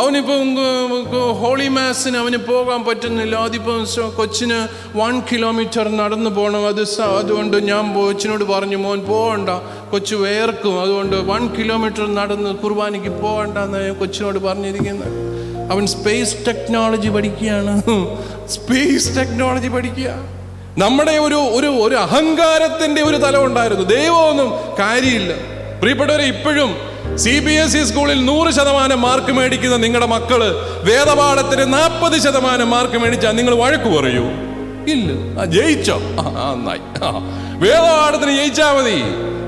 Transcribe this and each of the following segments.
അവനിപ്പം holy മാസിന് അവന് പോകാൻ പറ്റുന്നില്ല. അതിപ്പം കൊച്ചിന് വൺ കിലോമീറ്റർ നടന്നു പോകണം അത് അതുകൊണ്ട് ഞാൻ കൊച്ചിനോട് പറഞ്ഞു മോൻ പോകണ്ട കൊച്ചു വേർക്കും. അതുകൊണ്ട് വൺ കിലോമീറ്റർ നടന്ന് കുർബാനയ്ക്ക് പോകണ്ടെന്ന് ഞാൻ കൊച്ചിനോട് പറഞ്ഞിരിക്കുന്നത് അവൻ സ്പേസ് ടെക്നോളജി പഠിക്കുകയാണ്. സ്പേസ് ടെക്നോളജി പഠിക്കുക. നമ്മുടെ ഒരു ഒരു ഒരു അഹങ്കാരത്തിന്റെ ഒരു തലമുണ്ടായിരുന്നു. ദൈവമൊന്നും കാര്യമില്ല. പ്രിയപ്പെട്ടവരെ ഇപ്പോഴും സി ബി എസ് ഇ സ്കൂളിൽ നൂറ് ശതമാനം മാർക്ക് മേടിക്കുന്ന നിങ്ങളുടെ മക്കൾ വേദപാഠത്തിന് നാൽപ്പത് ശതമാനം മാർക്ക് മേടിച്ചാൽ നിങ്ങൾ വഴക്ക് പറയൂ. ഇല്ല. ജയിച്ചോ. നന്നായി. വേദപാഠത്തിന് ജയിച്ചാ മതി.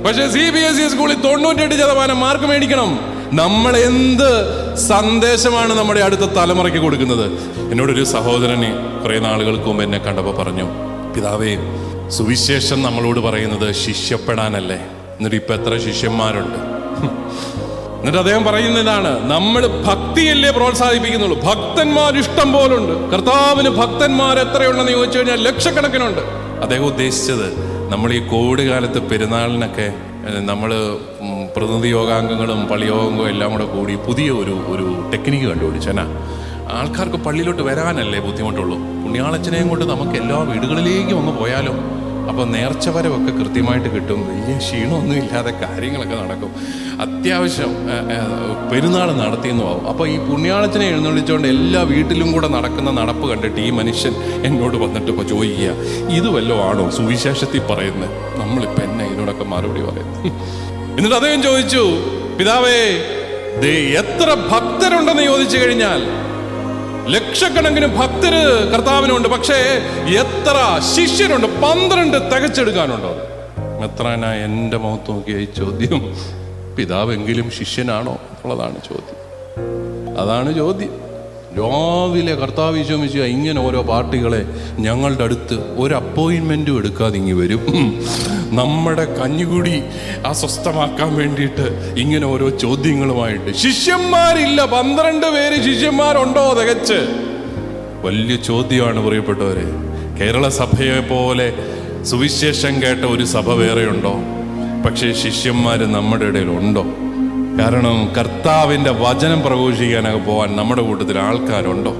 പക്ഷെ സി ബി എസ് ഇ സ്കൂളിൽ തൊണ്ണൂറ്റെട്ട് ശതമാനം മാർക്ക് മേടിക്കണം. നമ്മൾ എന്ത് സന്ദേശമാണ് നമ്മുടെ അടുത്ത തലമുറയ്ക്ക് കൊടുക്കുന്നത്? എന്നോടൊരു സഹോദരനെ കുറെ നാളുകൾക്ക് മുമ്പ് എന്നെ കണ്ടപ്പോൾ പറഞ്ഞു പിതാവേ സുവിശേഷം നമ്മളോട് പറയുന്നത് ശിഷ്യപ്പെടാനല്ലേ? എന്നിട്ട് ഇപ്പൊ എത്ര ശിഷ്യന്മാരുണ്ട്? എന്നിട്ട് അദ്ദേഹം പറയുന്ന ഇതാണ് നമ്മൾ ഭക്തിയല്ലേ പ്രോത്സാഹിപ്പിക്കുന്നുള്ളൂ. ഭക്തന്മാർ ഇഷ്ടം പോലുണ്ട്. കർത്താവിന് ഭക്തന്മാർ എത്രയുണ്ടെന്ന് ചോദിച്ചു കഴിഞ്ഞാൽ ലക്ഷക്കണക്കിനുണ്ട്. അദ്ദേഹം ഉദ്ദേശിച്ചത് നമ്മൾ ഈ കോവിഡ് കാലത്ത് പെരുന്നാളിനൊക്കെ നമ്മൾ പ്രതിനിധി യോഗാംഗങ്ങളും പള്ളിയോഗങ്ങളും എല്ലാം കൂടെ കൂടി പുതിയ ഒരു ഒരു ടെക്നിക്ക് കണ്ടുപിടിച്ചനാ ആൾക്കാർക്ക് പള്ളിയിലോട്ട് വരാനല്ലേ ബുദ്ധിമുട്ടുള്ളൂ. പുണ്യാളച്ചനെയും കൊണ്ട് നമുക്ക് എല്ലാ വീടുകളിലേക്കും ഒന്ന് പോയാലോ അപ്പൊ നേർച്ച വരവൊക്കെ കൃത്യമായിട്ട് കിട്ടും. വലിയ ക്ഷീണമൊന്നും ഇല്ലാതെ കാര്യങ്ങളൊക്കെ നടക്കും. അത്യാവശ്യം പെരുന്നാൾ നടത്തിയെന്നു ആവും അപ്പോൾ ഈ പുണ്യാളച്ചനെ എഴുന്നള്ളിച്ചുകൊണ്ട് എല്ലാ വീട്ടിലും കൂടെ നടക്കുന്ന നടപ്പ് കണ്ടിട്ട് ഈ മനുഷ്യൻ എന്നോട് വന്നിട്ട് ഇപ്പോൾ ചോദിക്കുക ഇത് വല്ലതും ആണോ സുവിശേഷത്തിൽ പറയുന്നത്? നമ്മളിപ്പോൾ എന്നെ ഇതിനോടൊക്കെ മറുപടി പറയുന്നത്? എന്നിട്ട് അദ്ദേഹം ചോദിച്ചു പിതാവേ ദേ എത്ര ഭക്തരുണ്ടെന്ന് ചോദിച്ചു കഴിഞ്ഞാൽ ലക്ഷക്കണക്കിന് ഭക്തര് കർത്താവിനുണ്ട് പക്ഷേ എത്ര ശിഷ്യരുണ്ട് പന്ത്രണ്ട് തികച്ചെടുക്കാനുണ്ടോ? എത്ര എന്റെ മുഖത്ത് നോക്കിയ ഈ ചോദ്യം പിതാവെങ്കിലും ശിഷ്യനാണോ? എന്നുള്ളതാണ് ചോദ്യം. അതാണ് ചോദ്യം. രാവിലെ കർത്താവ് ഇങ്ങനെ ഓരോ പാർട്ടികളെ ഞങ്ങളുടെ അടുത്ത് ഒരു അപ്പോയിൻമെന്റും എടുക്കാതെ ഇങ്ങി വരും. നമ്മുടെ കഞ്ഞുകൂടി അസ്വസ്ഥമാക്കാൻ വേണ്ടിയിട്ട് ഇങ്ങനെ ഓരോ ചോദ്യങ്ങളുമായിട്ട് ശിഷ്യന്മാരില്ല പന്ത്രണ്ട് പേര് ശിഷ്യന്മാരുണ്ടോ? തികച്ച്. വലിയ ചോദ്യമാണ് പ്രിയപ്പെട്ടവരെ. കേരള സഭയെ പോലെ സുവിശേഷം കേട്ട ഒരു സഭ വേറെയുണ്ടോ? പക്ഷേ ശിഷ്യന്മാർ നമ്മുടെ ഇടയിൽ ഉണ്ടോ? കാരണം കർത്താവിന്റെ വചനം പ്രഘോഷിക്കാനൊക്കെ പോകാൻ നമ്മുടെ കൂട്ടത്തിൽ ആൾക്കാരുണ്ടോ?